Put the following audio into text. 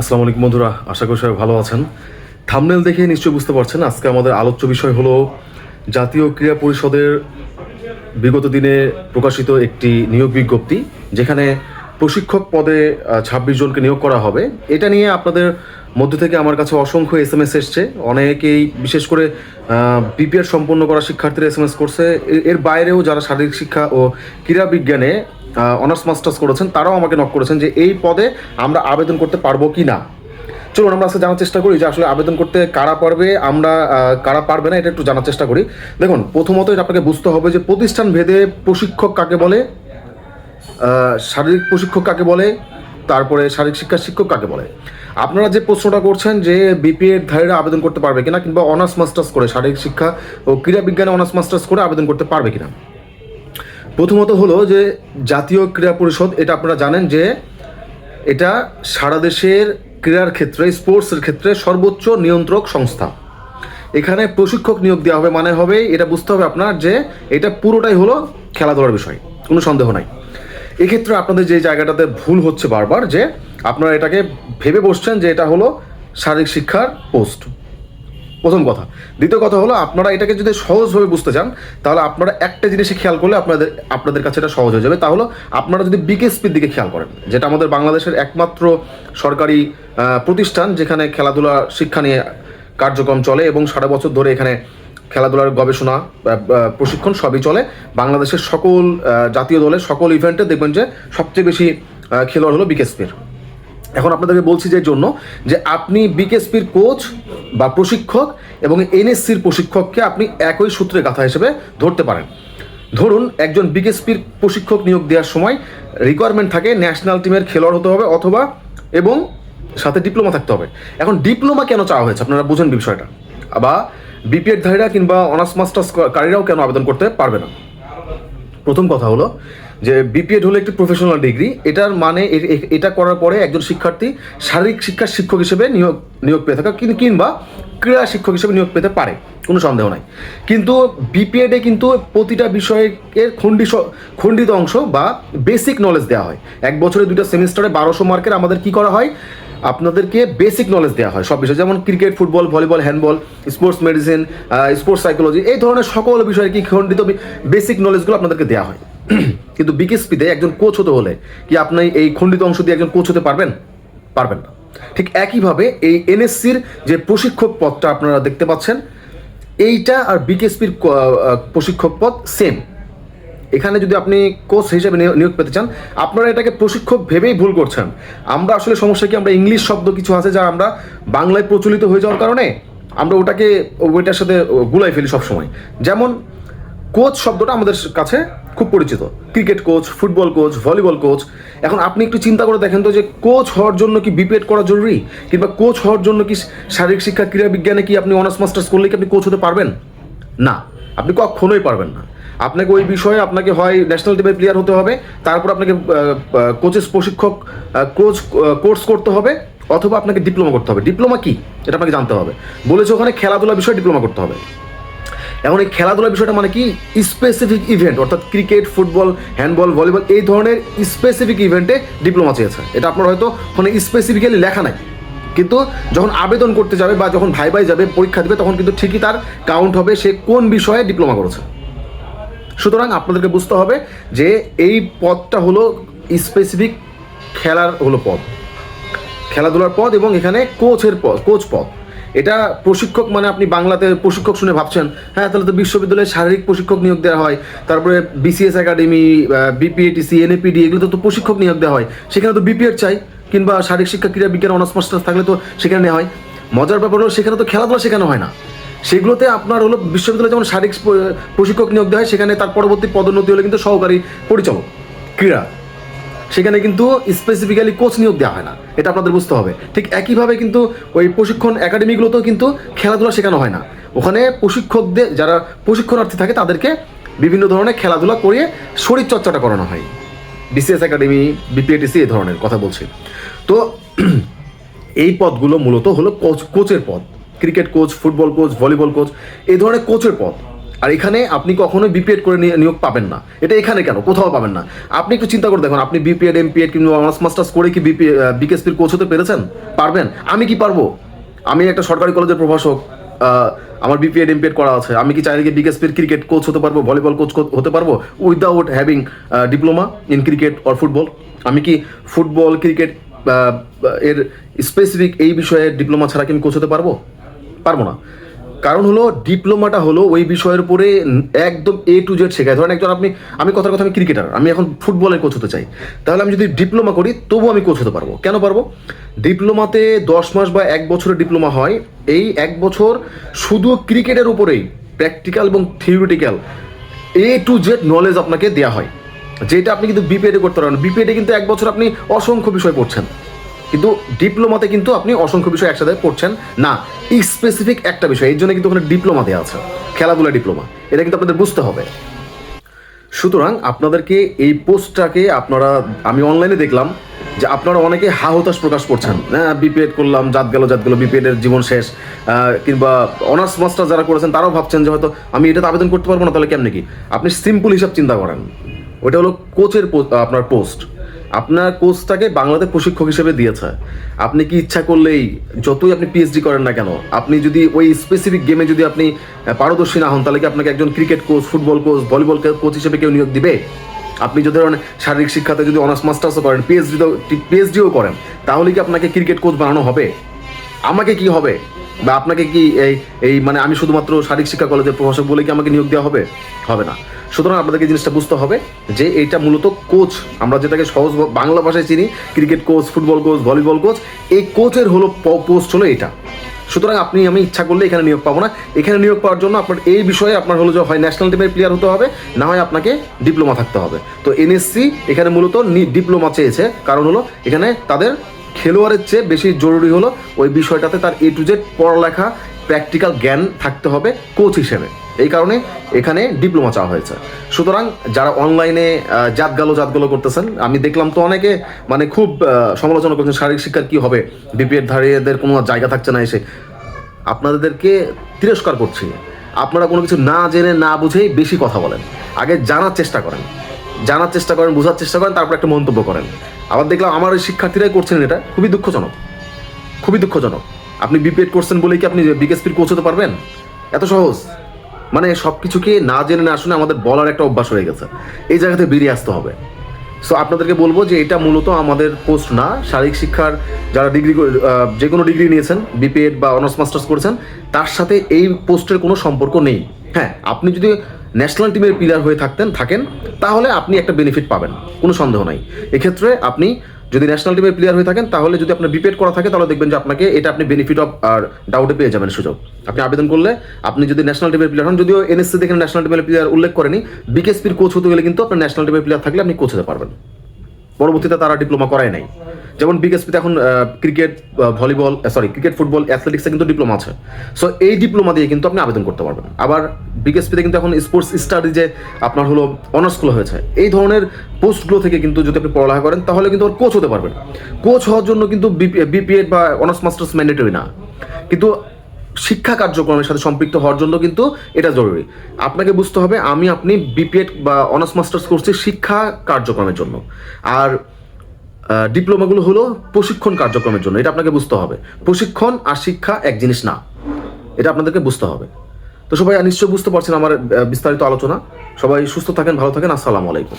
আসসালামু আলাইকুম বন্ধুরা, আশা করি সবাই ভালো আছেন। থামনেল দেখে নিশ্চয়ই বুঝতে পারছেন, আজকে আমাদের আলোচ্য বিষয় হলো জাতীয় ক্রীড়া পরিষদের বিগত দিনে প্রকাশিত একটি নিয়োগ বিজ্ঞপ্তি, যেখানে প্রশিক্ষক পদে ছাব্বিশ জনকে নিয়োগ করা হবে। এটা নিয়ে আপনাদের মধ্য থেকে আমার কাছে অসংখ্য এস এম এস এসছে। অনেকেই বিশেষ করে বিপিএড সম্পন্ন করা শিক্ষার্থীরা এস এম এস করছে এর বাইরেও যারা শারীরিক শিক্ষা ও ক্রীড়া বিজ্ঞানে অনার্স মাস্টার্স করেছেন, তারাও আমাকে নক করেছেন যে এই পদে আমরা আবেদন করতে পারব কি না। চলুন, আমরা আজকে জানার চেষ্টা করি যে আসলে আবেদন করতে কারা পারবে, আমরা কারা পারবে না, এটা একটু জানার চেষ্টা করি। দেখুন, প্রথমত আপনাকে বুঝতে হবে যে প্রতিষ্ঠান ভেদে প্রশিক্ষক কাকে বলে? শারীরিক প্রশিক্ষক কাকে বলে? তারপরে শারীরিক শিক্ষার শিক্ষক কাকে বলে? আপনারা যে প্রশ্নটা করছেন যে বিপিএড ধারীরা আবেদন করতে পারবে কিনা কিংবা অনার্স মাস্টার্স করে শারীরিক শিক্ষা ও ক্রীড়া বিজ্ঞানে অনার্স মাস্টার্স করে আবেদন করতে পারবে কিনা? প্রথমত হলো যে জাতীয় ক্রীড়া পরিষদ, এটা আপনারা জানেন যে এটা সারা দেশের ক্রীড়ার ক্ষেত্রে স্পোর্টসের ক্ষেত্রে সর্বোচ্চ নিয়ন্ত্রক সংস্থা। এখানে প্রশিক্ষক নিয়োগ দেওয়া হবে মানে হবে, এটা বুঝতে হবে আপনার যে এটা পুরোটাই হলো খেলাধুলার বিষয়, কোনো সন্দেহ নাই। এক্ষেত্রে আপনাদের যে জায়গাটাতে ভুল হচ্ছে বারবার, যে আপনারা এটাকে ভেবে বসছেন যে এটা হলো শারীরিক শিক্ষার পোস্ট। প্রথম কথা। দ্বিতীয় কথা হলো, আপনারা এটাকে যদি সহজভাবে বুঝতে চান, তাহলে আপনারা একটা জিনিসে খেয়াল করলে আপনাদের আপনাদের কাছে এটা সহজ হয়ে যাবে। তাহলে আপনারা যদি বিকেএসপির দিকে খেয়াল করেন, যেটা আমাদের বাংলাদেশের একমাত্র সরকারি প্রতিষ্ঠান যেখানে খেলাধুলা শিক্ষা নিয়ে কার্যক্রম চলে এবং সারা বছর ধরে এখানে খেলাধুলার গবেষণা প্রশিক্ষণ সবই চলে। বাংলাদেশের সকল জাতীয় দলের সকল ইভেন্টে দেখবেন যে সবচেয়ে বেশি খেলোয়াড় হলো বিকেএসপির এখন আপনাদেরকে বলছি যে জন্য যে আপনি বিকেএসপির কোচ বা প্রশিক্ষক এবং এনএসসির প্রশিক্ষককে আপনি একই সূত্রে গাথা হিসেবে ধরতে পারেন। ধরুন, একজন বিকেএসপির প্রশিক্ষক নিয়োগ দেওয়ার সময় রিকোয়ারমেন্ট থাকে ন্যাশনাল টিমের খেলোয়াড় হতে হবে অথবা এবং সাথে ডিপ্লোমা থাকতে হবে। এখন ডিপ্লোমা কেন চাওয়া হয়েছে? আপনারা বুঝেন বিষয়টা। বা বিপিএড ধারীরা কিংবা অনার্স মাস্টার্স কারীরাও কেন আবেদন করতে পারবে না? প্রথম কথা হলো যে বিপিএড হলো একটি প্রফেশনাল ডিগ্রি এটার মানে এটা করার পরে একজন শিক্ষার্থী শারীরিক শিক্ষার শিক্ষক হিসেবে নিয়োগ নিয়োগ পেয়ে থাকা কিংবা ক্রীড়া শিক্ষক হিসেবে নিয়োগ পেতে পারে, কোনো সন্দেহ নাই। কিন্তু বিপিএডে কিন্তু প্রতিটা বিষয়ের খণ্ডি খণ্ডিত অংশ বা বেসিক নলেজ দেওয়া হয়। এক বছরে দুইটা সেমিস্টারে বারোশো মার্কের আমাদের কি করা হয়? আপনাদেরকে বেসিক নলেজ দেওয়া হয় সব বিষয়, যেমন cricket football volleyball handball sports medicine sports psychology এই ধরনের সকল বিষয়ে কি খণ্ডিত বেসিক নলেজগুলো আপনাদেরকে দেওয়া হয়। কিন্তু বিকেএসপিতে একজন কোচ হতে হলে কি আপনি এই খণ্ডিত অংশ দিয়ে একজন কোচ হতে পারবেন? পারবেন না। ঠিক একইভাবে এই এনএসসির যে প্রশিক্ষক পদটা আপনারা দেখতে পাচ্ছেন, এইটা আর বিকেএসপির প্রশিক্ষক পদ সেম এখানে যদি আপনি কোচ হিসেবে নিয়োগ পেতে চান, আপনারা এটাকে প্রশিক্ষক ভেবেই ভুল করছেন। আমরা আসলে সমস্যা কি, আমরা ইংলিশ শব্দ কিছু আছে যা আমরা বাংলায় প্রচলিত হয়ে যাওয়ার কারণে আমরা ওটাকে ওইটার সাথে গুলাই ফেলি সবসময়। যেমন কোচ শব্দটা আমাদের কাছে খুব পরিচিত। Cricket coach, football coach, volleyball coach. এখন আপনি একটু চিন্তা করে দেখেন তো যে কোচ হওয়ার জন্য কি বিপিএড করা জরুরি? কিংবা কোচ হওয়ার জন্য কি শারীরিক শিক্ষা, ক্রীড়া বিজ্ঞানে কি আপনি অনার্স, মাস্টার্স করলে কি আপনি কোচ হতে পারবেন? না। আপনি কখনোই পারবেন না। আপনাকে ওই বিষয়ে আপনাকে হয় ন্যাশনাল টিমের প্লেয়ার হতে হবে, তারপর আপনাকে কোচেস প্রশিক্ষক কোচ কোর্স করতে হবে, অথবা আপনাকে ডিপ্লোমা করতে হবে। ডিপ্লোমা কি? এটা আপনাকে জানতে হবে। বলেছে ওখানে খেলাধুলা বিষয়ে ডিপ্লোমা করতে হবে। এখন এই খেলাধুলার বিষয়টা মানে কি? স্পেসিফিক ইভেন্ট অর্থাৎ ক্রিকেট ফুটবল হ্যান্ডবল ভলিবল এই ধরনের স্পেসিফিক ইভেন্টে ডিপ্লোমা চেয়েছে। এটা আপনার হয়তো ওখানে স্পেসিফিক্যালি লেখা নাই। কিন্তু যখন আবেদন করতে যাবে বা যখন ভাই ভাই যাবে, পরীক্ষা দেবে, তখন কিন্তু ঠিকই তার কাউন্ট হবে সে কোন বিষয়ে ডিপ্লোমা করেছে। সুতরাং আপনাদেরকে বুঝতে হবে যে এই পদটা হলো স্পেসিফিক খেলার হলো পদ। খেলাধুলার পদ এবং এখানে কোচের পদ কোচ পদ। এটা প্রশিক্ষক মানে আপনি বাংলাতে প্রশিক্ষক শুনে ভাবছেন হ্যাঁ তাহলে তো বিশ্ববিদ্যালয়ে শারীরিক প্রশিক্ষক নিয়োগ দেওয়া হয়, তারপরে বিসিএস একাডেমি বিপিএটিসি এনএপিডি এগুলো তো প্রশিক্ষক নিয়োগ দেওয়া হয়, সেখানে তো বিপিএড চাই। কিংবা শারীরিক শিক্ষা, ক্রীড়া বিজ্ঞান অনার্স মাস্টার্স থাকলে তো সেখানে নেওয়া হয়। মজার ব্যাপার হলো সেখানে তো খেলাধুলা শেখানো হয় না। সেগুলোতে আপনার হলো বিশ্ববিদ্যালয়ে যেমন শারীরিক প্রশিক্ষক নিয়োগ দেওয়া হয়, সেখানে তার পরবর্তী পদোন্নতি হলে কিন্তু সহকারী পরিচালক, ক্রীড়া। সেখানে কিন্তু স্পেসিফিক্যালি কোচ নিয়োগ দেওয়া হয় না। এটা আপনাদের বুঝতে হবে। ঠিক একইভাবে কিন্তু ওই প্রশিক্ষণ একাডেমিগুলোতেও কিন্তু খেলাধুলা শেখানো হয় না। ওখানে প্রশিক্ষকদের, যারা প্রশিক্ষণার্থী থাকে, তাদেরকে বিভিন্ন ধরনের খেলাধুলা করিয়ে শরীরচর্চাটা করানো হয়। বিসিএস একাডেমি বিপিএটিসি এই ধরনের কথা বলছি। তো এই পদগুলো মূলত হলো কোচ, কোচের পদ। Cricket coach, football coach, volleyball coach, এই ধরনের কোচের পদ। আর এখানে আপনি কখনোই বিপিএড করে নিয়ে- নিয়োগ পাবেন না। এটা এখানে কেন? কোথাও পাবেন না। আপনি একটু চিন্তা করে দেখুন, আপনি বিপিএড এমপিএড কিংবা অনার্স, মাস্টার্স করে কি বিপি বিকেএসপির কোচ হতে পেরেছেন? পারবেন? আমি কি পারব? আমি একটা সরকারি কলেজের প্রভাষক আমার বিপিএড এমপিএড করা আছে। আমি কি চাইলে বিকেএসপির ক্রিকেট কোচ হতে পারব ভলিবল কোচ হতে পারব? Without having diploma in cricket or football আমি কি ফুটবল ক্রিকেট এর স্পেসিফিক এই বিষয়ে ডিপ্লোমা ছাড়া কি আমি কোচ হতে পারব? পারব না। কারণ হলো ডিপ্লোমাটা হলো ওই বিষয়ের উপরে একদম এ টু জেড শেখায়। ধরেন একজন আপনি আমি কথার কথা আমি ক্রিকেটার, আমি এখন ফুটবলের কোচ হতে চাই। তাহলে আমি যদি ডিপ্লোমা করি, তবুও আমি কোচ হতে পারব। কেন পারব? ডিপ্লোমাতে দশ মাস বা এক বছরের ডিপ্লোমা হয়। এই এক বছর শুধু ক্রিকেটের উপরেই, প্র্যাকটিক্যাল এবং theoretical A to Z knowledge আপনাকে দেওয়া হয়। যেটা আপনি কিন্তু বিপিএডে করতে পারেন বিপিএডে কিন্তু এক বছর আপনি অসংখ্য বিষয় পড়ছেন। কিন্তু ডিপ্লোমাতে কিন্তু আপনি অসংখ্য বিষয় একসাথে পড়ছেন। না স্পেসিফিক একটা বিষয় এই জন্য কিন্তু ওখানে ডিপ্লোমা দেওয়া আছে। খেলাধুলা ডিপ্লোমা, এটা কিন্তু আপনাদের বুঝতে হবে। সুতরাং আপনাদেরকে এই পোস্টটাকে আপনারা, আমি অনলাইনে দেখলাম যে আপনারা অনেকে হা হতাশ প্রকাশ করছেন। হ্যাঁ বিপিএড করলাম, জাত গেল জাত গেল বিপিএড এর জীবন শেষ কিংবা অনার্স মাস্টার যারা করেছেন, তারাও ভাবছেন যে হয়তো আমি এটাতে আবেদন করতে পারব না, তাহলে কেমনি কি? আপনি সিম্পল হিসাব চিন্তা করেন। ওটা হলো কোচের আপনার পোস্ট আপনার কোচটাকে বাংলাদেশ প্রশিক্ষক হিসেবে দিয়েছে। আপনি কি ইচ্ছা করলেই যতই আপনি পিএইচডি করেন না কেন, আপনি যদি ওই স্পেসিফিক গেমে যদি আপনি পারদর্শী না হন, তাহলে কি আপনাকে একজন cricket coach football coach volleyball coach হিসেবে কেউ নিয়োগ দিবে? আপনি যদি ধরেন শারীরিক শিক্ষাতে যদি অনার্স মাস্টার্সও করেন পিএইচডি পিএইচডিও করেন, তাহলে কি আপনাকে ক্রিকেট কোচ বানানো হবে? আমাকে কি হবে? বা আপনাকে কি এই এই মানে আমি শুধুমাত্র শারীরিক শিক্ষা কলেজের প্রভাষক বলে কি আমাকে নিয়োগ দেওয়া হবে? হবে না। সুতরাং আপনাদেরকে জিনিসটা বুঝতে হবে যে এইটা মূলত কোচ। আমরা যেটাকে সহজ বাংলা ভাষায় চিনি, cricket coach, football coach, volleyball coach, এই কোচের হলো পোস্ট হলো এটা। সুতরাং আপনি, আমি ইচ্ছা করলে এখানে নিয়োগ পাবো না। এখানে নিয়োগ পাওয়ার জন্য আপনার এই বিষয়ে আপনার হলো যে হয় ন্যাশনাল টিমের প্লেয়ার হতে হবে, না হয় আপনাকে ডিপ্লোমা থাকতে হবে। তো এনএসসি এখানে মূলত ডিপ্লোমা চেয়েছে। কারণ হলো এখানে তাদের খেলোয়াড়ের চেয়ে বেশি জরুরি হলো ওই বিষয়টাতে তার এ টু জেড পড়ালেখা প্র্যাকটিক্যাল জ্ঞান থাকতে হবে কোচ হিসেবে। এই কারণে এখানে ডিপ্লোমা চাওয়া হয়েছে। সুতরাং যারা অনলাইনে জাত গালো জাত গালো করতেছেন, আমি দেখলাম তো অনেকে মানে খুব সমালোচনা করছেন, শারীরিক শিক্ষার কি হবে? বিপিএড ধারীদের কোনো জায়গা থাকছে না এসে। আপনাদেরকে তিরস্কার করছি। আপনারা কোনো কিছু না জেনে, না বুঝেই বেশি কথা বলেন। আগে জানার চেষ্টা করেন। জানার চেষ্টা করেন, বোঝার চেষ্টা করেন, তারপর একটা মন্তব্য করেন। আবার দেখলাম আমার ওই শিক্ষার্থীরাই করছেন এটা, খুবই দুঃখজনক। খুবই দুঃখজনক। আপনি বিপিএড করছেন বলেই কি আপনি বিকেএসপির কোচ হতে পারবেন? এত সহজ। মানে সব কিছুকে না জেনে না শুনে আমাদের বলার একটা অভ্যাস হয়ে গেছে। এই জায়গাতে বেরিয়ে আসতে হবে। সো আপনাদেরকে বলব যে এটা মূলত আমাদের পোস্ট না। শারীরিক শিক্ষার যারা ডিগ্রি যে কোনো ডিগ্রি নিয়েছেন বিপিএড বা অনার্স মাস্টার্স করেছেন, তার সাথে এই পোস্টের কোনো সম্পর্ক নেই। হ্যাঁ আপনি যদি ন্যাশনাল টিমের প্লেয়ার হয়ে থাকতেন, থাকেন, তাহলে আপনি একটা বেনিফিট পাবেন। কোনো সন্দেহ নাই। এক্ষেত্রে আপনি যদি ন্যাশনাল টিমের প্লেয়ার হয়ে থাকেন, তাহলে যদি আপনার বিপেড করা থাকে, তাহলে দেখবেন যে আপনাকে এটা আপনি বেনিফিট অফ আর ডাউটে পেয়ে যাবেন সুযোগ। আপনি আবেদন করলে, আপনি যদি ন্যাশনাল টিমের প্লেয়ার হন, যদিও এনএসসি দেখেন ন্যাশনাল টিমের প্লেয়ার উল্লেখ করেনি বিকেএসপির কোচ হতে গেলে কিন্তু আপনার ন্যাশনাল টিমের প্লেয়ার থাকলে আপনি কোচ হতে পারবেন। পরবর্তীতে তারা ডিপ্লোমা করায় নাই। যেমন বিকেএসপিতে এখন cricket volleyball sorry cricket football অ্যাথলেটিক্সে কিন্তু ডিপ্লোমা আছে। সো এই ডিপ্লোমা দিয়ে কিন্তু আপনি আবেদন করতে পারবেন। আবার বিকেএসপিতে কিন্তু এখন স্পোর্টস স্টাডি যে আপনার হলো অনার্সগুলো হয়েছে, এই ধরনের পোস্টগুলো থেকে কিন্তু যদি আপনি পড়ালেখা করেন, তাহলে কিন্তু কোচ হতে পারবেন। কোচ হওয়ার জন্য কিন্তু বিপিএড বা অনার্স মাস্টার্স ম্যান্ডেটরি না। কিন্তু শিক্ষা কার্যক্রমের সাথে সম্পৃক্ত হওয়ার জন্য কিন্তু এটা জরুরি। আপনাকে বুঝতে হবে, আমি আপনি বিপিএড বা অনার্স মাস্টার্স করছি শিক্ষা কার্যক্রমের জন্য। আর ডিপ্লোমাগুলো হলো প্রশিক্ষণ কার্যক্রমের জন্য। এটা আপনাকে বুঝতে হবে। প্রশিক্ষণ আর শিক্ষা এক জিনিস না। এটা আপনাদেরকে বুঝতে হবে। তো সবাই নিশ্চয়ই বুঝতে পারছেন আমার বিস্তারিত আলোচনা। সবাই সুস্থ থাকেন, ভালো থাকেন। আসসালামু আলাইকুম।